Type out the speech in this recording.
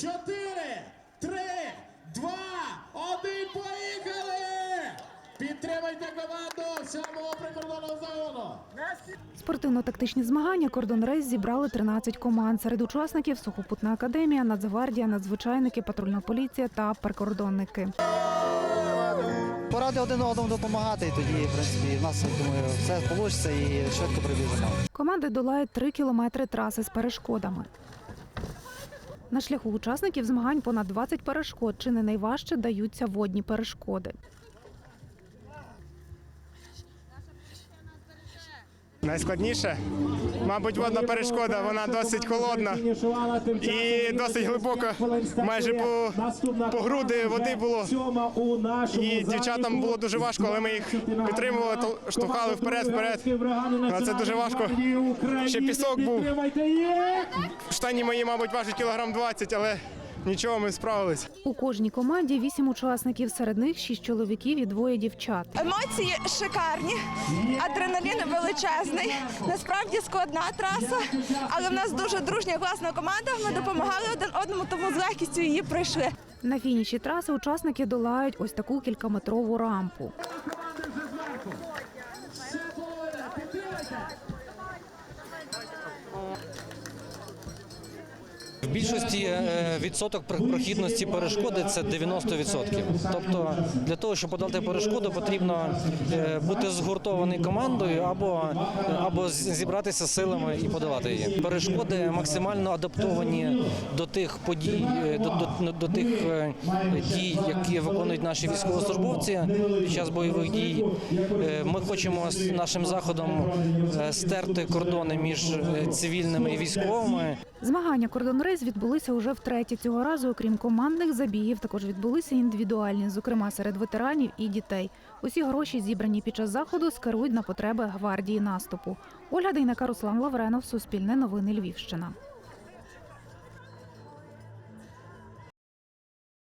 чотири, три, два, один, поїхали! Підтримайте команду сьомого прикордонного загону! Спортивно-тактичні змагання Кордон Рейс зібрали 13 команд. Серед учасників Сухопутна академія, Нацгвардія, надзвичайники, патрульна поліція та прикордонники. Поради один одному допомагати, і тоді, в принципі, в нас, думаю, все вийде і швидко прибіжимо. Команди долають 3 кілометри траси з перешкодами. На шляху учасників змагань понад 20 перешкод. Чи не найважче даються водні перешкоди. Найскладніше, мабуть, водна перешкода, вона досить холодна і досить глибоко, майже по, по груди води було. І дівчатам було дуже важко, але ми їх підтримували, штовхали вперед, вперед. Але це дуже важко. Ще пісок був. Штані мої, мабуть, важать кілограм 20, але нічого, ми справились. У кожній команді 8 учасників, серед них 6 чоловіків і двоє дівчат. Емоції шикарні, адреналін величезний. Насправді складна траса, але в нас дуже дружня класна команда. Ми допомагали один одному, тому з легкістю її пройшли. На фініші траси учасники долають ось таку кількаметрову рампу. Більшості е, відсоток про- прохідності перешкоди це 90%. Тобто для того, щоб подолати перешкоду, потрібно е, бути згуртований командою або, або зібратися силами і подолати її. Перешкоди максимально адаптовані до тих подій, е, до, до, до тих дій, які виконують наші військовослужбовці під час бойових дій. Ми хочемо з нашим заходом стерти кордони між цивільними і військовими. Змагання Кордон Рейс відбулися уже втретє. Цього разу, окрім командних забігів, також відбулися індивідуальні, зокрема серед ветеранів і дітей. Усі гроші, зібрані під час заходу, скерують на потреби гвардії наступу. Ольга Дейнека, Руслан Лавренов, Суспільне новини Львівщина.